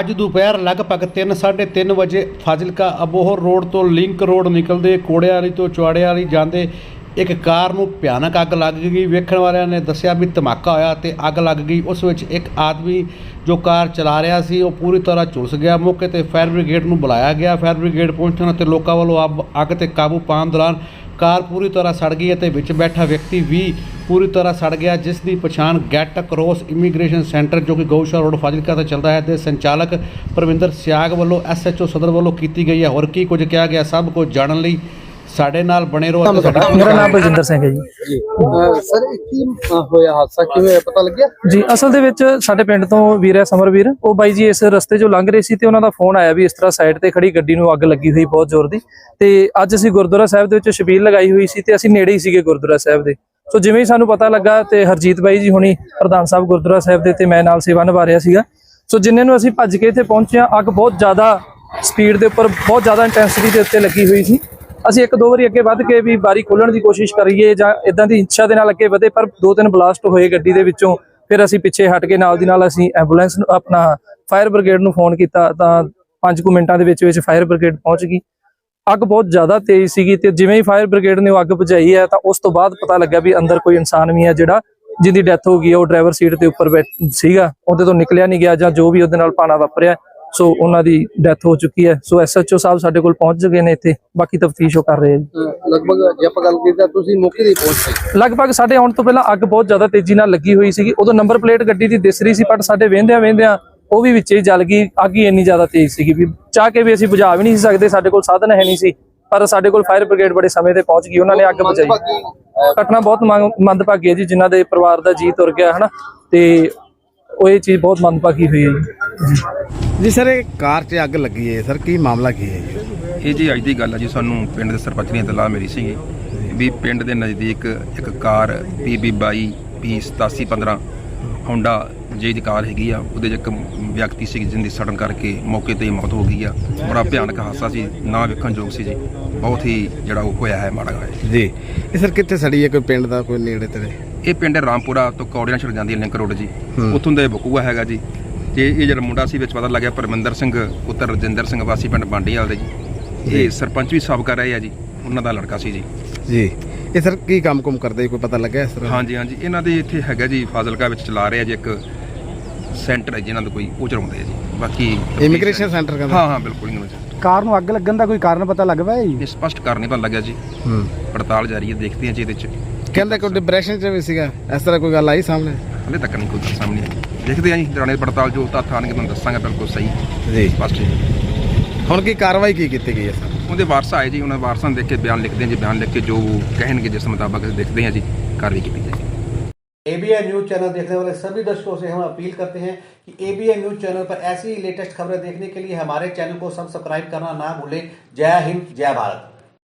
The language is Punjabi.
ਅੱਜ ਦੁਪਹਿਰ ਲਗਭਗ 3:30 ਵਜੇ ਫਾਜ਼ਿਲਕਾ ਅਬੋਹਰ ਰੋਡ ਤੋਂ ਲਿੰਕ ਰੋਡ ਨਿਕਲਦੇ ਕੋੜਿਆਂ ਵਾਲੀ ਤੋਂ ਚੁਆੜਿਆਂ ਵਾਲੀ ਜਾਂਦੇ ਇੱਕ ਕਾਰ ਨੂੰ ਭਿਆਨਕ ਅੱਗ ਲੱਗ ਗਈ। ਵੇਖਣ ਵਾਲਿਆਂ ਨੇ ਦੱਸਿਆ ਵੀ ਧਮਾਕਾ ਹੋਇਆ ਤੇ ਅੱਗ ਲੱਗ ਗਈ। ਉਸ ਵਿੱਚ ਇੱਕ ਆਦਮੀ ਜੋ ਕਾਰ ਚਲਾ ਰਿਹਾ ਸੀ, ਉਹ ਪੂਰੀ ਤਰ੍ਹਾਂ ਝੁਲਸ ਗਿਆ। ਮੌਕੇ ਤੇ ਫਾਇਰ ਬ੍ਰਿਗੇਡ ਨੂੰ ਬੁਲਾਇਆ ਗਿਆ। ਫਾਇਰ ਬ੍ਰਿਗੇਡ ਪਹੁੰਚਣ ਤੇ ਲੋਕਾਂ ਵੱਲੋਂ ਅੱਬ- ਅੱਗ ਤੇ ਕਾਬੂ ਪਾਉਣ ਦੌਰਾਨ ਕਾਰ ਪੂਰੀ ਤਰ੍ਹਾਂ ਸੜ ਗਈ ਅਤੇ ਵਿੱਚ ਬੈਠਾ ਵਿਅਕਤੀ ਵੀ ਪੂਰੀ ਤਰ੍ਹਾਂ ਸੜ ਗਿਆ, ਜਿਸ ਦੀ ਪਛਾਣ ਗੈਟ ਕ੍ਰੋਸ ਇਮੀਗ੍ਰੇਸ਼ਨ ਸੈਂਟਰ ਜੋ ਕਿ ਗਊਸ਼ਾਲਾ ਰੋਡ ਫਾਜ਼ਿਲਕਾ ਤੇ ਚੱਲਦਾ ਹੈ ਦੇ ਸੰਚਾਲਕ ਪ੍ਰਵਿੰਦਰ ਸਿਆਗ ਵੱਲੋਂ ਐਸਐਚਓ ਸਦਰ ਵੱਲੋਂ ਕੀਤੀ ਗਈ ਹੈ। ਹੋਰ ਕੀ ਕੁਝ ਕਿਹਾ ਗਿਆ, ਸਭ ਕੁਝ ਜਾਣਨ ਲਈ ਸਾਡੇ ਨਾਲ ਬਣੇ ਰਹੋ ਅਤੇ ਸਾਡਾ ਮੇਰਾ ਨਾਮ ਬਲਜਿੰਦਰ ਸਿੰਘ ਹੈ ਜੀ। ਸਰ ਇਹ ਕੀ ਹੋਇਆ ਹਾਦਸਾ? ਕਿਵੇਂ ਹੋਇਆ? ਪਤਾ ਲੱਗਿਆ? ਜੀ ਅਸਲ ਦੇ ਵਿੱਚ ਸਾਡੇ ਪਿੰਡ ਤੋਂ ਵੀਰ ਹੈ ਸਮਰਵੀਰ। ਉਹ ਬਾਈ ਜੀ ਇਸ ਰਸਤੇ 'ਚੋਂ ਲੰਘ ਰਹੇ ਸੀ ਤੇ ਉਹਨਾਂ ਦਾ ਫੋਨ ਆਇਆ ਵੀ ਇਸ ਤਰ੍ਹਾਂ ਸਾਈਡ ਤੇ ਖੜੀ ਗੱਡੀ ਨੂੰ ਅੱਗ ਲੱਗੀ ਹੋਈ ਬਹੁਤ ਜ਼ੋਰ ਦੀ। ਤੇ ਅੱਜ ਅਸੀਂ ਗੁਰਦੁਆਰਾ ਸਾਹਿਬ ਦੇ ਵਿੱਚ ਛਬੀਲ ਲਗਾਈ ਹੋਈ ਸੀ ਤੇ ਅਸੀਂ ਨੇੜੇ ਹੀ ਸੀਗੇ ਗੁਰਦੁਆਰਾ ਸਾਹਿਬ ਦੇ। ਸੋ ਜਿਵੇਂ ਹੀ ਸਾਨੂੰ ਪਤਾ ਲੱਗਾ ਤੇ ਹਰਜੀਤ ਬਾਈ ਜੀ ਹੁਣੀ ਪ੍ਰਧਾਨ ਸਾਹਿਬ ਗੁਰਦੁਆਰਾ ਸਾਹਿਬ ਦੇ ਤੇ ਮੈਂ ਨਾਲ ਸੇਵਾ ਨਿਭਾ ਰਿਹਾ ਸੀਗਾ। ਸੋ ਜਿੰਨੇ ਨੂੰ ਅਸੀਂ ਭੱਜ ਕੇ ਇੱਥੇ ਪਹੁੰਚੇ ਹਾਂ ਅੱਗ ਬਹੁਤ ਜ਼ਿਆਦਾ ਸਪੀਡ ਦੇ ਉੱਪਰ ਬਹੁਤ ਜ਼ਿਆਦਾ ਇੰਟੈਂਸਿਟੀ ਦੇ ਉੱਤੇ ਲੱਗੀ ਹੋਈ ਸੀ। ਅਸੀਂ ਇੱਕ ਦੋ ਵਾਰੀ ਅੱਗੇ ਵੱਧ ਕੇ ਵੀ ਬਾਰੀ ਖੋਲਣ ਦੀ ਕੋਸ਼ਿਸ਼ ਕਰੀਏ ਜਾਂ ਇਦਾਂ ਦੀ ਇੱਛਾ ਦੇ ਨਾਲ ਅੱਗੇ ਵਧੇ, ਪਰ ਦੋ ਤਿੰਨ ਬਲਾਸਟ ਹੋਏ ਗੱਡੀ ਦੇ ਵਿੱਚੋਂ, ਫਿਰ ਅਸੀਂ ਪਿੱਛੇ ਹਟ ਕੇ ਨਾਲ ਦੀ ਨਾਲ ਅਸੀਂ ਐਂਬੂਲੈਂਸ ਨੂੰ, ਆਪਣਾ ਫਾਇਰ ਬ੍ਰਿਗੇਡ ਨੂੰ ਫੋਨ ਕੀਤਾ ਤਾਂ 5 ਕੁ ਮਿੰਟਾਂ ਦੇ ਵਿੱਚ ਵਿੱਚ ਫਾਇਰ ਬ੍ਰਿਗੇਡ ਪਹੁੰਚ ਗਈ। ਅੱਗ ਬਹੁਤ ਜ਼ਿਆਦਾ ਤੇਜ਼ ਸੀਗੀ ਤੇ ਜਿਵੇਂ ਹੀ ਫਾਇਰ ਬ੍ਰਿਗੇਡ ਨੇ ਉਹ ਅੱਗ ਬੁਝਾਈ ਹੈ ਤਾਂ ਉਸ ਤੋਂ ਬਾਅਦ ਪਤਾ ਲੱਗਾ ਵੀ ਅੰਦਰ ਕੋਈ ਇਨਸਾਨ ਵੀ ਹੈ ਜਿਹੜਾ ਜਿਹਦੀ ਡੈਥ ਹੋ ਗਈ ਹੈ, ਉਹ ਡਰਾਈਵਰ ਸੀਟ ਦੇ ਉੱਪਰ ਬੈਠ- ਸੀਗਾ, ਉਹਦੇ ਤੋਂ ਨਿਕਲਿਆ ਨਹੀਂ ਗਿਆ ਜਾਂ ਜੋ ਵੀ ਉਹਦੇ ਨਾਲ ਪਾਣਾ ਵਾਪਰਿਆ। ਸੋ ਉਹਨਾਂ ਦੀ ਡੈਥ ਹੋ ਚੁੱਕੀ ਹੈ। ਸੋ ਐਸਐਚਓ ਸਾਹਿਬ ਸਾਡੇ ਕੋਲ ਪਹੁੰਚ ਚੁੱਕੇ ਨੇ ਇੱਥੇ। ਬਾਕੀ ਤਫਤੀਸ਼ ਉਹ ਕਰ ਰਹੇ ਅਹ, ਲਗਭਗ ਜੇ ਆਪਾਂ ਗੱਲ ਕੀਤੀ ਤਾਂ ਤੁਸੀਂ ਮੌਕੇ ਤੇ ਪਹੁੰਚ ਗਏ। ਲਗਭਗ ਸਾਡੇ ਆਉਣ ਤੋਂ ਪਹਿਲਾਂ ਅੱਗ ਬਹੁਤ ਜ਼ਿਆਦਾ ਤੇਜ਼ੀ ਨਾਲ ਲੱਗੀ ਹੋਈ ਸੀਗੀ। ਉਦੋਂ ਨੰਬਰ ਪਲੇਟ ਗੱਡੀ ਦੀ ਦਿਸ ਰਹੀ ਸੀ ਪਰ ਸਾਡੇ ਵੇਂਦਿਆਂ ਵੇਂਦਿਆਂ ਉਹ ਵੀ ਵਿੱਚੇ ਜਲ ਗਈ। ਅੱਗ ਹੀ ਇੰਨੀ ਜ਼ਿਆਦਾ ਤੇਜ਼ ਸੀਗੀ ਵੀ ਚਾਹ ਕੇ ਵੀ ਅਸੀਂ ਬੁਝਾ ਵੀ ਨਹੀਂ ਸਕਦੇ। ਸਾਡੇ ਕੋਲ ਸਾਧਨ ਹੈ ਨਹੀਂ ਸੀ ਪਰ ਸਾਡੇ ਕੋਲ ਫਾਇਰ ਬ੍ਰਿਗੇਡ ਬੜੇ ਸਮੇਂ ਤੇ ਪਹੁੰਚ ਗਈ। ਉਹਨਾਂ ਨੇ ਅੱਗ ਬੁਝਾਈ। ਘਟਨਾ ਬਹੁਤ ਮੰਦਭਾਗੀ ਹੈ ਜੀ ਜਿਨ੍ਹਾਂ ਦੇ ਪਰਿਵਾਰ ਦਾ ਜੀ ਤੁਰ ਗਿਆ ਹਨਾ? ਤੇ ਉਹ ਇਹ ਚੀਜ਼ ਬਹੁਤ ਮੰਦਭਾਗੀ ਹੋਈ ਹੈ ਜੀ। ਜੀ ਸਰ ਇਹ ਕਾਰ 'ਚ ਅੱਗ ਲੱਗੀ ਹੈ। ਸਰ ਕੀ ਮਾਮਲਾ ਕੀ ਹੈ ਜੀ? ਇਹ ਜੀ ਅੱਜ ਦੀ ਗੱਲ ਹੈ ਜੀ ਸਾਨੂੰ ਪਿੰਡ ਦੇ ਸਰਪੰਚ ਦੀ ਇਤਲਾਹ ਮਿਲੀ ਸੀਗੀ ਵੀ ਪਿੰਡ ਦੇ ਨਜ਼ਦੀਕ ਇੱਕ ਕਾਰ PB 22 P 8715 ਹੋਂਡਾ ਜੇ ਦੀ ਕਾਰ ਹੈਗੀ ਆ। ਉਹਦੇ 'ਚ ਇੱਕ ਵਿਅਕਤੀ ਸੀ ਜਿੰਦੀ ਸੜਨ ਕਰਕੇ ਮੌਕੇ ਤੇ ਹੀ ਮੌਤ ਹੋ ਗਈ ਆ। ਬੜਾ ਭਿਆਨਕ ਹਾਦਸਾ ਸੀ ਨਾ ਵੇਖਣ ਯੋਗ ਸੀ ਜੀ। ਬਹੁਤ ਹੀ ਜਿਹੜਾ ਉਹ ਹੋਇਆ ਹੈ ਮਾੜਾ ਹੋਇਆ ਜੀ। ਇਹ ਸਰ ਕਿੱਥੇ ਸੜੀ ਹੈ? ਕੋਈ ਪਿੰਡ ਦਾ ਕੋਈ ਨੇੜੇ ਤੇੜੇ? ਇਹ ਪਿੰਡ ਰਾਮਪੁਰਾ ਤੋਂ ਕੌੜੀਆਂ ਛੜ ਜਾਂਦੀ ਹੈ ਲਿੰਕ ਰੋਡ ਜੀ। ਉੱਥੋਂ ਦਾ ਇਹ ਬਕੂਆ ਹੈਗਾ ਜੀ। ਤੇ ਇਹ ਜਿਹੜਾ ਮੁੰਡਾ ਸੀ ਵਿੱਚ ਪਤਾ ਲੱਗਿਆ ਪਰਮਿੰਦਰ ਸਿੰਘ ਪੁੱਤਰ ਰਜਿੰਦਰ ਸਿੰਘ ਵਾਸੀ ਪਿੰਡ ਬਾਂਡੀਵਾਲ ਦੇ ਜੀ। ਇਹ ਸਰਪੰਚ ਵੀ ਸਾਬਕਾ ਰਹੇ ਆ ਜੀ ਉਹਨਾਂ ਦਾ ਲੜਕਾ ਸੀ ਜੀ। ਜੀ। ਇਹ ਸਰ ਕੀ ਕੰਮ ਕੁਮ ਕਰਦੇ ਕੋਈ ਪਤਾ ਲੱਗਿਆ ਇਸ ਤਰ੍ਹਾਂ? ਹਾਂਜੀ ਹਾਂਜੀ। ਇਹਨਾਂ ਦੇ ਇੱਥੇ ਹੈਗਾ ਜੀ ਫਾਜ਼ਿਲਕਾ ਵਿੱਚ ਚਲਾ ਰਹੇ ਆ ਜੀ ਇੱਕ ਸੈਂਟਰ ਹੈ ਜਿਨ੍ਹਾਂ ਦਾ ਕੋਈ ਉਹ ਚਲਾਉਂਦੇ ਆ ਜੀ। ਬਾਕੀ ਇਮੀਗ੍ਰੇਸ਼ਨ ਸੈਂਟਰ ਕਹਿੰਦਾ? ਹਾਂ ਹਾਂ ਬਿਲਕੁਲ ਇਮੀਗ੍ਰੇਸ਼ਨ ਕਾਰ ਨੂੰ ਅੱਗ ਲੱਗਣ ਦਾ ਕੋਈ ਕਾਰਨ ਪਤਾ ਲੱਗ ਪਿਆ ਜੀ? ਇਹ ਸਪਸ਼ਟ ਕਰ ਨਹੀਂ ਪਤਾ ਲੱਗਿਆ ਜੀ। ਹੂੰ। ਪੜਤਾਲ ਜਾਰੀ ਹੈ ਦੇਖਦੇ ਹਾਂ ਜੀ ਇਹਦੇ ਚ। ਕਹਿੰਦਾ ਕੋਈ ਡਿਪਰੈਸ਼ਨ 'ਚ ਵੀ ਸੀਗਾ। ਇਸ ਤਰ੍ਹਾਂ ਕੋਈ ਗੱਲ ਆਈ ਸਾਹਮਣੇ? ਹਲੇ ਤੱਕ ਨਹੀਂ ਕੋਈ ਗੱਲ ਸਾਹਮਣੇ ਆਈ ਦੇਖਦੇ ਹਾਂ ਜੀ ਦੌਰਾਨੇ ਪੜਤਾਲ ਜੋ ਤੱਥ ਆਣਗੇ ਤੁਹਾਨੂੰ ਦੱਸਾਂਗੇ ਬਿਲਕੁਲ ਸਹੀ ਜੀ ਸਪਸ਼ਟ ਜੀ ਹੁਣ ਕੀ ਕਾਰਵਾਈ ਕੀ ਕੀਤੀ ਗਈ ਹੈ ਸਰ ਉਹਦੇ ਵਾਰਸ ਆਏ ਜੀ ਉਹਨਾਂ ਵਾਰਸਾਂ ਨੂੰ ਦੇਖ ਕੇ ਬਿਆਨ ਲਿਖਦੇ ਹਾਂ ਜੀ ਬਿਆਨ ਲਿਖ ਕੇ ਜੋ ਉਹ ਕਹਿਣਗੇ ਜਿਸ ਮੁਤਾਬਕ ਦੇਖਦੇ ਹਾਂ ਜੀ ਕਾਰਵਾਈ ਕੀਤੀ ਜਾਏਗੀ एबीएन न्यूज चैनल देखने वाले सभी दर्शकों से हम अपील करते हैं कि एबीएन न्यूज चैनल पर ऐसी ही लेटेस्ट खबरें देखने के लिए हमारे चैनल को सब्सक्राइब करना ना भूलें जय हिंद जय भारत